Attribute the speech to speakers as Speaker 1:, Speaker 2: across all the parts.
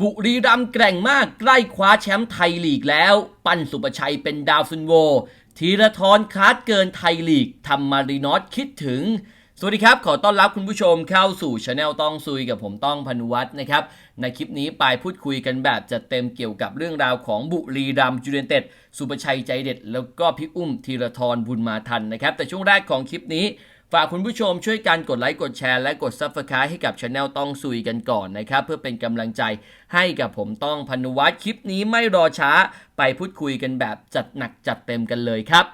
Speaker 1: บุรีรัมย์แกร่งมากใกล้คว้าแชมป์ไทยลีกแล้ว ปั้นสุประชัยเป็นดาวซุนโวธีรทรคาดเกินไทยลีกทำมารีนอสคิดถึง สวัสดีครับ ขอต้อนรับคุณผู้ชมเข้าสู่ช anel ต้องซุยกับผมต้องพนุวัฒน์นะครับ ในคลิปนี้ไปพูดคุยกันแบบจัดเต็มเกี่ยวกับเรื่องราวของบุรีรัมย์ยูไนเต็ด สุประชัยใจเด็ด แล้วก็พี่อุ้มธีรทรบุญมาทันนะครับ แต่ช่วงแรกของคลิปนี้ ฝากคุณผู้ชมช่วยกันกดไลค์กดแชร์และกด Subscribe ให้กับช anel ต้องซุยกันก่อนนะครับ เพื่อเป็นกำลังใจให้กับผมต้องพนุวัฒน์คลิปนี้ไม่รอช้าไปพูดคุยกันแบบจัดหนักจัดเต็มกันเลยครับ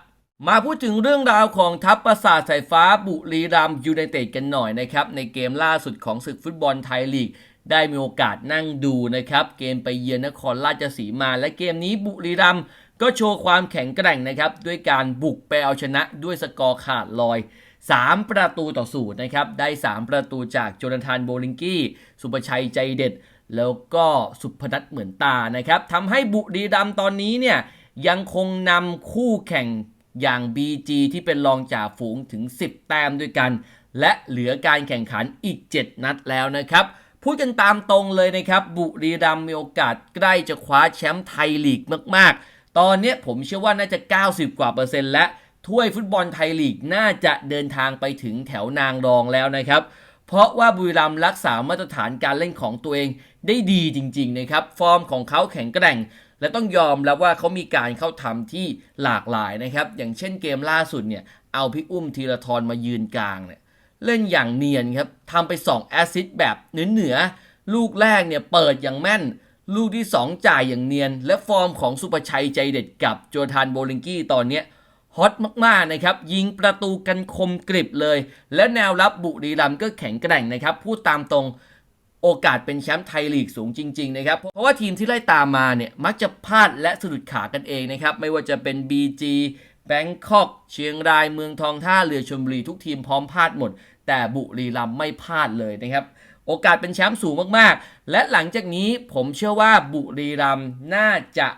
Speaker 1: มาพูดถึงเรื่องราวของทัพประสาทสายฟ้าบุรีรัมยูไนเต็ดกันหน่อยนะครับ ในเกมล่าสุดของศึกฟุตบอลไทยลีกได้มีโอกาสนั่งดูนะครับ เกมไปเยือนนครราชสีมา และเกมนี้บุรีรัมก็โชว์ความแข็งแกร่งนะครับด้วยการบุกไปเอาชนะด้วยสกอร์ขาดลอย 3 ประตูต่อศูนย์นะครับ ได้ 3 ประตูจากโจนาธานโบลิงกี้ สุประชัยใจเด็ด แล้วก็สุพนัทเหมือนตานะครับทำให้บุรีรัมย์ตอนนี้เนี่ยยังคงนำคู่แข่งอย่าง BG ที่เป็นรองจ่าฝูงถึง 10 แต้มด้วยกัน และเหลือการแข่งขันอีก 7 นัดแล้วนะครับ พูดกันตามตรงเลยนะครับ บุรีรัมย์มีโอกาสใกล้จะคว้าแชมป์ไทยลีกมาก ๆ ตอนนี้ผมเชื่อว่าน่าจะ 90 กว่าเปอร์เซ็นต์และ ถ้วยฟุตบอลไทยลีกน่าจะเดินทางไปถึงแถวนางรองแล้วนะครับ เพราะว่าบุรีรัมย์รักษามาตรฐานการเล่นของตัวเองได้ดีจริง ๆ นะครับ ฟอร์มของเขาแข็งแกร่ง และต้องยอมแล้วว่าเขามีการเข้าทำที่หลากหลายนะครับ อย่างเช่นเกมล่าสุดเนี่ยเอาพี่อุ้มธีรทรมายืนกลางเนี่ยเล่นอย่างเนียนครับทำไป2แอซิสแบบเหนือๆลูกแรกเนี่ยเปิดอย่างแม่น ลูกที่ 2 จ่ายอย่างเนียน และฟอร์มของสุประชัยใจเด็ดกับโจทานโบลิงกี้ตอนเนี้ย ฮอตมากๆนะครับยิงประตูกันคมกริบเลย และแนวรับบุรีรัมย์ก็แข็งแกร่งนะครับพูดตามตรงโอกาสเป็นแชมป์ไทยลีกสูงจริงๆนะครับเพราะว่าทีมที่ไล่ตามมาเนี่ยมักจะพลาดและสะดุดขากันเองนะครับไม่ว่าจะเป็น BG แบงคอกเชียงรายเมืองทองท่าเรือชลบุรีทุกทีมพร้อมพลาดหมด แต่บุรีรัมย์ไม่พลาดเลยนะครับโอกาสเป็นแชมป์สูงมากๆ และหลังจากนี้ผมเชื่อว่าบุรีรัมย์น่าจะ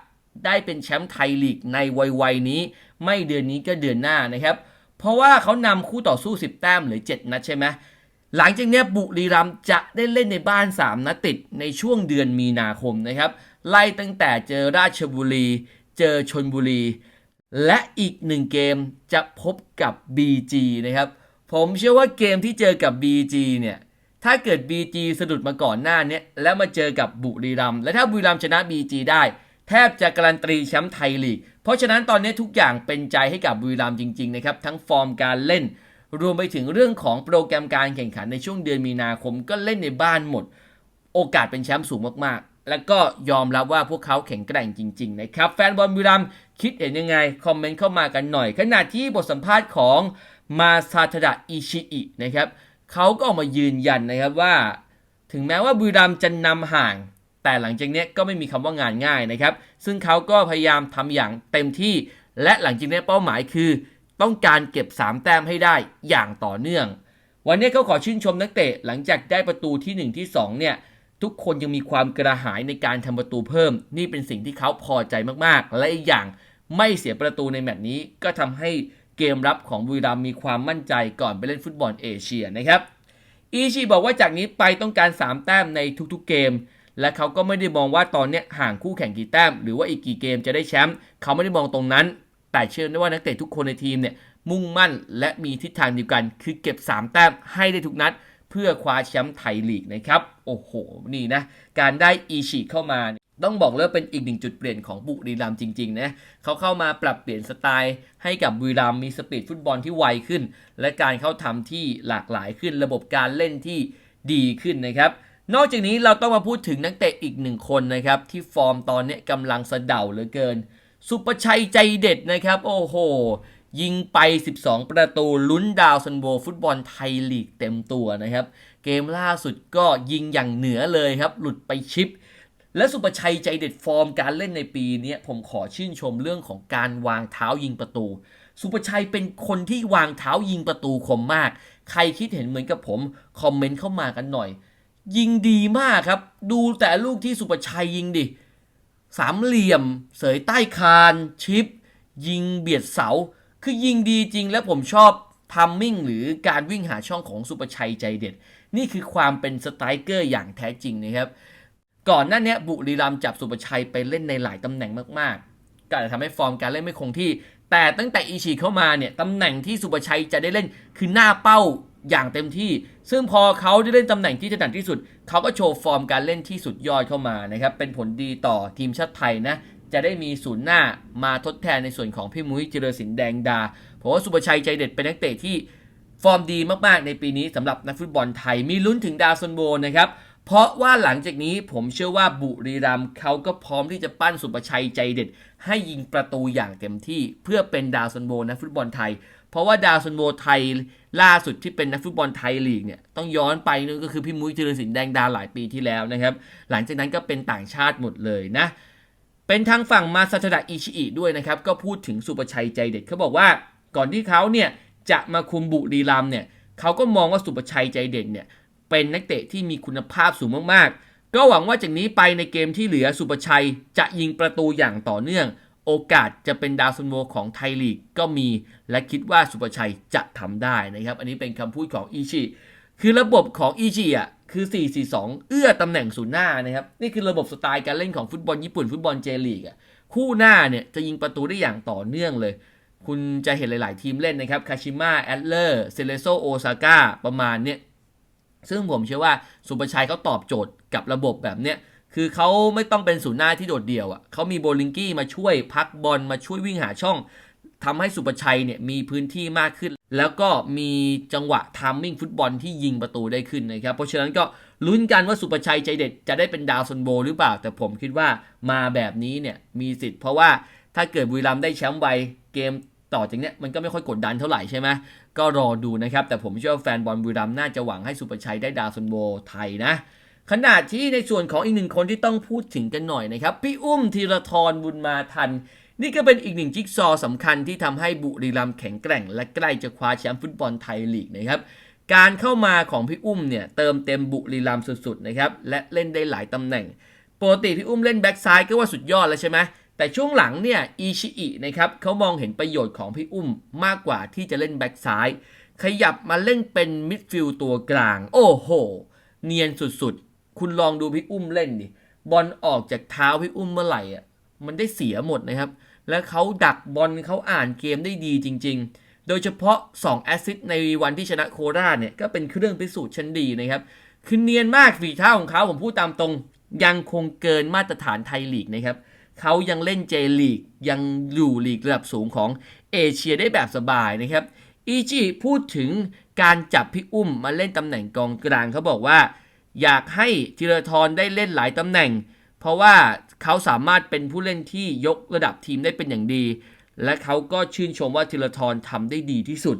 Speaker 1: ได้เป็นแชมป์ไทยลีกในวัยๆนี้ ไม่เดือนนี้ก็เดือนหน้านะครับ เพราะว่าเขานำคู่ต่อสู้ 10 แต้มหรือ 7 นัดใช่ไหมหลังจากนี้บุรีรัมจะได้เล่นในบ้าน 3 นัดติดในช่วงเดือนมีนาคมนะครับ ไล่ตั้งแต่เจอราชบุรี เจอชนบุรี และอีกหนึ่งเกมจะพบกับ BG นะครับ ผมเชื่อว่าเกมที่เจอกับ BG เนี่ยถ้าเกิด BG สะดุดมาก่อนหน้านี้แล้วมาเจอกับบุรีรัมและถ้าบุรีรัมชนะ BG ได้ แทบจะการันตีแชมป์ไทยลีก ราะฉะนั้นตอนนี้ทุกอย่างเป็นใจให้กับบุรีรัมย์จริงๆนะครับทั้งฟอร์มการเล่น รวมไปถึงเรื่องของโปรแกรมการแข่งขันในช่วงเดือนมีนาคมก็เล่นในบ้านหมด โอกาสเป็นแชมป์สูงมากๆ แล้วก็ยอมรับว่าพวกเขาแข็งแกร่งจริงๆนะครับแฟนบอลบุรีรัมย์คิดเห็นยังไง คอมเมนต์เข้ามากันหน่อย ขณะที่บทสัมภาษณ์ของมาซาทดะอิชิอินะครับเขาก็ออกมายืนยันนะครับว่า ถึงแม้ว่าบุรีรัมย์จะนำห่าง แต่หลังจากนี้ก็ไม่มีคำว่างานง่ายนะครับ ซึ่งเขาก็พยายามทำอย่างเต็มที่ และหลังจากนี้เป้าหมายคือ ต้องการเก็บ 3 แต้มให้ได้อย่างต่อเนื่อง วันนี้เขาขอชื่นชมนักเตะหลังจากได้ประตูที่ 1 ที่ 2 เนี่ย ทุกคนยังมีความกระหายในการทำประตูเพิ่ม นี่เป็นสิ่งที่เขาพอใจมากๆ และอีกอย่างไม่เสียประตูในแมตช์นี้ก็ทำให้เกมรับของบุรีรัมมีความมั่นใจก่อนไปเล่นฟุตบอลเอเชียนะครับอีชีบอกว่าจากนี้ไปต้องการ 3 แต้มในทุกๆเกม และเขาก็ไม่ได้มองว่าตอนนี้ห่างคู่แข่งกี่แต้ม หรือว่าอีกกี่เกมจะได้แชมป์เขาไม่ได้มองตรงนั้น แต่เชื่อได้ว่านักเตะทุกคนในทีมเนี่ยมุ่งมั่นและมีทิศทางเดียวกัน คือเก็บ 3 แต้มให้ได้ทุกนัด เพื่อคว้าแชมป์ไทยลีกนะครับโอ้โหนี่นะ การได้อีชีเข้ามาต้องบอกเลยเป็นอีกหนึ่งจุดเปลี่ยนของบุรีรัมจริงๆนะเขาเข้ามาปรับเปลี่ยนสไตล์ ให้กับบุรีรัมมีสปีดฟุตบอลที่ไวขึ้น และการเข้าทำที่หลากหลายขึ้น ระบบการเล่นที่ดีขึ้นนะครับ นอกจากนี้เราต้องมาพูดถึงนักเตะอีกหนึ่งคนนะครับ ที่ฟอร์มตอนนี้กำลังสะเดาเหลือเกิน สุประชัยใจเด็ดนะครับ โอ้โห ยิงไป 12 ประตูลุ้นดาวซันโบฟุตบอลไทยลีกเต็มตัวนะครับ เกมล่าสุดก็ยิงอย่างเหนือเลยครับ หลุดไปชิป และสุประชัยใจเด็ดฟอร์มการเล่นในปีนี้ผมขอชื่นชมเรื่องของการวางเท้ายิงประตู สุประชัยเป็นคนที่วางเท้ายิงประตูคมมาก ใครคิดเห็นเหมือนกับผมคอมเมนต์เข้ามากันหน่อย ยิงดีมากครับ ดูแต่ลูกที่สุประชัยยิงดิ สามเหลี่ยม เสยใต้คานชิป ยิงเบียดเสา คือยิงดีจริงและผมชอบทัมมิ่งหรือการวิ่งหาช่องของสุประชัยใจเด็ด นี่คือความเป็นสไตรเกอร์อย่างแท้จริงนะครับ ก่อนหน้านี้บุรีรัมย์จับสุประชัยไปเล่นในหลายตำแหน่งมากๆ ก็อาจจะทำให้ฟอร์มการเล่นไม่คงที่ แต่ตั้งแต่อีชีเข้ามาเนี่ยตำแหน่งที่สุประชัยจะได้เล่นคือหน้าเป้า อย่างเต็มที่ ซึ่งพอเขาได้เล่นตำแหน่งที่ถนัดที่สุด เขาก็โชว์ฟอร์มการเล่นที่สุดยอดเข้ามานะครับ เป็นผลดีต่อทีมชาติไทยนะ จะได้มีศูนย์หน้ามาทดแทนในส่วนของพี่มุ้ยเจริญสินแดงดา เพราะว่าสุประชัยใจเด็ดเป็นนักเตะที่ฟอร์มดีมากๆ ในปีนี้สำหรับนักฟุตบอลไทย มีลุ้นถึงดาวซันโบนะครับ เพราะว่าหลังจากนี้ผมเชื่อว่าบุรีรัมย์เขาก็พร้อมที่จะปั้นสุประชัยใจเด็ด ให้ยิงประตูอย่างเต็มที่ เพื่อเป็นดาวซันโบนักฟุตบอลไทย เพราะว่าดาวซันโบไทยล่าสุดที่เป็นนักฟุตบอลไทยลีกเนี่ยต้องย้อนไปนั่นก็คือพี่มุ้ยเจริญสินแดงดาหลายปีที่แล้วนะครับ หลังจากนั้นก็เป็นต่างชาติหมดเลยนะ เป็นทางฝั่งมาซาตดะอิชิอิด้วยนะครับ ก็พูดถึงสุประชัยใจเด็ดเขาบอกว่าก่อนที่เขาเนี่ยจะมาคุมบุรีรัมเนี่ยเขาก็มองว่าสุประชัยใจเด็ดเนี่ยเป็นนักเตะที่มีคุณภาพสูงมากๆ ก็หวังว่าจากนี้ไปในเกมที่เหลือสุประชัยจะยิงประตูอย่างต่อเนื่อง โอกาสจะเป็นดาวซันโวของไทยลีกก็มี และคิดว่าสุประชัยจะทำได้นะครับ อันนี้เป็นคำพูดของอิชิคือระบบของอิชิอะคือ 4-4-2 เอื้อตำแหน่งศูนย์หน้านะครับ นี่คือระบบสไตล์การเล่นของฟุตบอลญี่ปุ่นฟุตบอลเจลีกอะคู่หน้าเนี่ยจะยิงประตูได้อย่างต่อเนื่องเลย คุณจะเห็นหลาย ๆ ทีมเล่นนะครับคาชิมะแอดเลอร์เซเลโซโอซาก้าประมาณเนี้ยซึ่งผมเชื่อว่าสุประชัยเขาตอบโจทย์กับระบบแบบเนี้ย คือเขาไม่ต้องเป็นศูนย์หน้าที่โดดเดี่ยวอะเขามีโบลิงกี้มาช่วยพักบอลมาช่วยวิ่งหาช่องทำให้สุประชัยเนี่ยมีพื้นที่มากขึ้น แล้วก็มีจังหวะทามมิ่งฟุตบอลที่ยิงประตูได้ขึ้นนะครับ เพราะฉะนั้นก็ลุ้นกันว่าสุประชัยใจเด็ดจะได้เป็นดาวซันโบหรือเปล่า แต่ผมคิดว่ามาแบบนี้เนี่ยมีสิทธิ์เพราะว่าถ้าเกิดบุรีรัมย์ได้แชมป์ไวเกมต่อจากเนี้ยมันก็ไม่ค่อยกดดันเท่าไหร่ใช่ไหมก็รอดูนะครับ แต่ผมเชื่อว่าแฟนบอลบุรีรัมย์น่าจะหวังให้สุประชัยได้ดาวซันโบไทยนะ ขณะที่ในส่วนของอีกหนึ่งคนที่ต้องพูดถึงกันหน่อยนะครับ พี่อุ้มธีรทรบุญมาทัน นี่ก็เป็นอีกหนึ่งจิ๊กซอว์สำคัญที่ทำให้บุรีรัมย์แข็งแกร่ง และใกล้จะคว้าแชมป์ฟุตบอลไทยลีกนะครับการเข้ามาของพี่อุ้มเนี่ยเติมเต็มบุรีรัมย์สุดๆนะครับและเล่นได้หลายตำแหน่งปกติพี่อุ้มเล่นแบ็กซ้ายก็ว่าสุดยอดแล้วใช่ไหมแต่ช่วงหลังเนี่ยอีชิอินะครับเขามองเห็นประโยชน์ของพี่อุ้มมากกว่าที่จะเล่นแบ็กซ้ายขยับมาเล่นเป็นมิดฟิลด์ตัวกลาง โอ้โห เนียนสุดๆ คุณลองดูพี่อุ้มเล่นดิบอลออกจากเท้าพี่อุ้มเมื่อไหร่อะมันได้เสียหมดนะครับ และเขาดักบอลเขาอ่านเกมได้ดีจริง ๆ โดยเฉพาะ2แอสซิสในวันที่ชนะโคราชเนี่ยก็เป็นเครื่องพิสูจน์ชั้นดีนะครับคือเนียนมากฝีเท้าของเขาผมพูดตามตรง ยังคงเกินมาตรฐานไทยลีกนะครับเขายังเล่นเจลีกยังอยู่ลีกระดับสูงของเอเชียได้แบบสบายนะครับอีจีพูดถึงการจับพี่อุ้มมาเล่นตำแหน่งกองกลางเขาบอกว่า อยากให้ธีรทรได้เล่นหลายตำแหน่ง เพราะว่าเขาสามารถเป็นผู้เล่นที่ยกระดับทีมได้เป็นอย่างดี และเขาก็ชื่นชมว่าธีรทรทำได้ดีที่สุด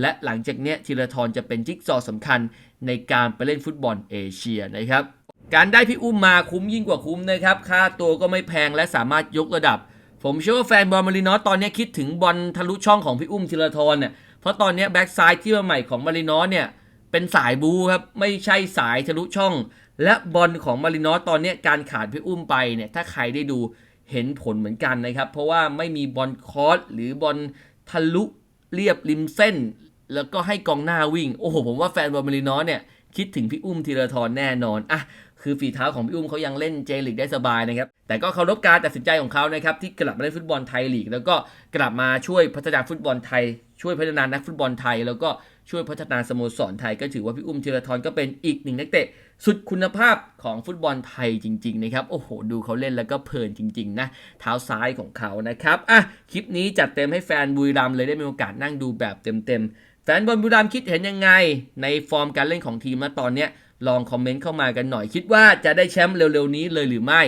Speaker 1: และหลังจากนี้ธีรทรจะเป็นจิ๊กซอว์สำคัญในการไปเล่นฟุตบอลเอเชียนะครับ การได้พี่อุ้มมาคุ้มยิ่งกว่าคุ้มนะครับ ค่าตัวก็ไม่แพงและสามารถยกระดับ ผมเชื่อว่าแฟนบอลมารินอสตอนนี้คิดถึงบอลทะลุช่องของพี่อุ้มธีรทรเนี่ยเพราะตอนนี้แบ็กซ้ายที่มาใหม่ของมารินอสเนี่ย เป็นสายบูครับ ไม่ใช่สายทะลุช่อง และบอลของมารินอสตอนนี้การขาดพี่อุ้มไปเนี่ยถ้าใครได้ดูเห็นผลเหมือนกันนะครับ เพราะว่าไม่มีบอลคอสหรือบอลทะลุเรียบริมเส้น แล้วก็ให้กองหน้าวิ่ง โอ้โห ผมว่าแฟนบอลมารินอสเนี่ยคิดถึงพี่อุ้มธีรทรแน่นอนอะคือฝีเท้าของพี่อุ้มเขายังเล่นเจลีกได้สบายนะครับ แต่ก็เคารพการตัดสินใจของเขานะครับ ที่กลับมาเล่นฟุตบอลไทยลีก แล้วก็กลับมาช่วยพัฒนาฟุตบอลไทย ช่วยพัฒนานักฟุตบอลไทย แล้วก็ ช่วยพัฒนาสโมสรไทยก็ถือว่าพี่อุ้มธีรทรก็เป็นอีกหนึ่งนักเตะ สุดคุณภาพของฟุตบอลไทยจริง ๆ นะครับ โอ้โห ดูเขาเล่นแล้วก็เพลินจริง ๆ นะ เท้าซ้ายของเขานะครับ อะ คลิปนี้จัดเต็มให้แฟนบุรีรัมเลยได้มีโอกาสนั่งดูแบบเต็มๆ แฟนบอลบุรีรัมคิดเห็นยังไง ในฟอร์มการเล่นของทีมณตอนเนี้ยลองคอมเมนต์เข้ามากันหน่อย คิดว่าจะได้แชมป์เร็วๆนี้เลยหรือไม่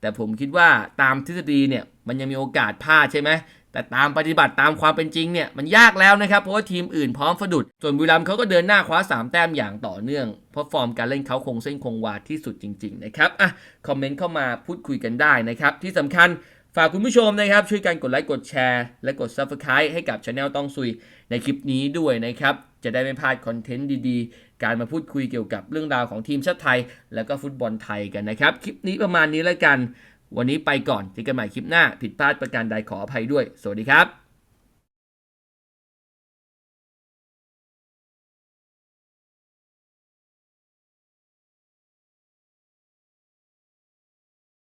Speaker 1: แต่ผมคิดว่าตามทฤษฎีเนี่ยมันยังมีโอกาสพลาดใช่ไหม แต่ตามปฏิบัติตามความเป็นจริงเนี่ยมันยากแล้วนะครับ เพราะว่าทีมอื่นพร้อมฝะดุด ส่วนบุรีรัมย์เขาก็เดินหน้าคว้า 3 แต้มอย่างต่อเนื่อง เพราะฟอร์มการเล่นเขาคงเส้นคงวาที่สุดจริง ๆ นะครับอะคอมเมนต์เข้ามาพูดคุยกันได้นะครับ ที่สำคัญฝากคุณผู้ชมนะครับ ช่วยกันกดไลค์กดแชร์ และกด Subscribe ให้กับช anel ต้องซุยในคลิปนี้ด้วยนะครับ จะได้ไม่พลาดคอนเทนต์ดีๆ การมาพูดคุยเกี่ยวกับเรื่องราวของทีมชาติไทย และก็ฟุตบอลไทยกันนะครับ คลิปนี้ประมาณนี้แล้วกัน วันนี้ไปก่อนเจอกันใหม่คลิปหน้า ผิดพลาดประการใดขออภัยด้วย สวัสดีครับ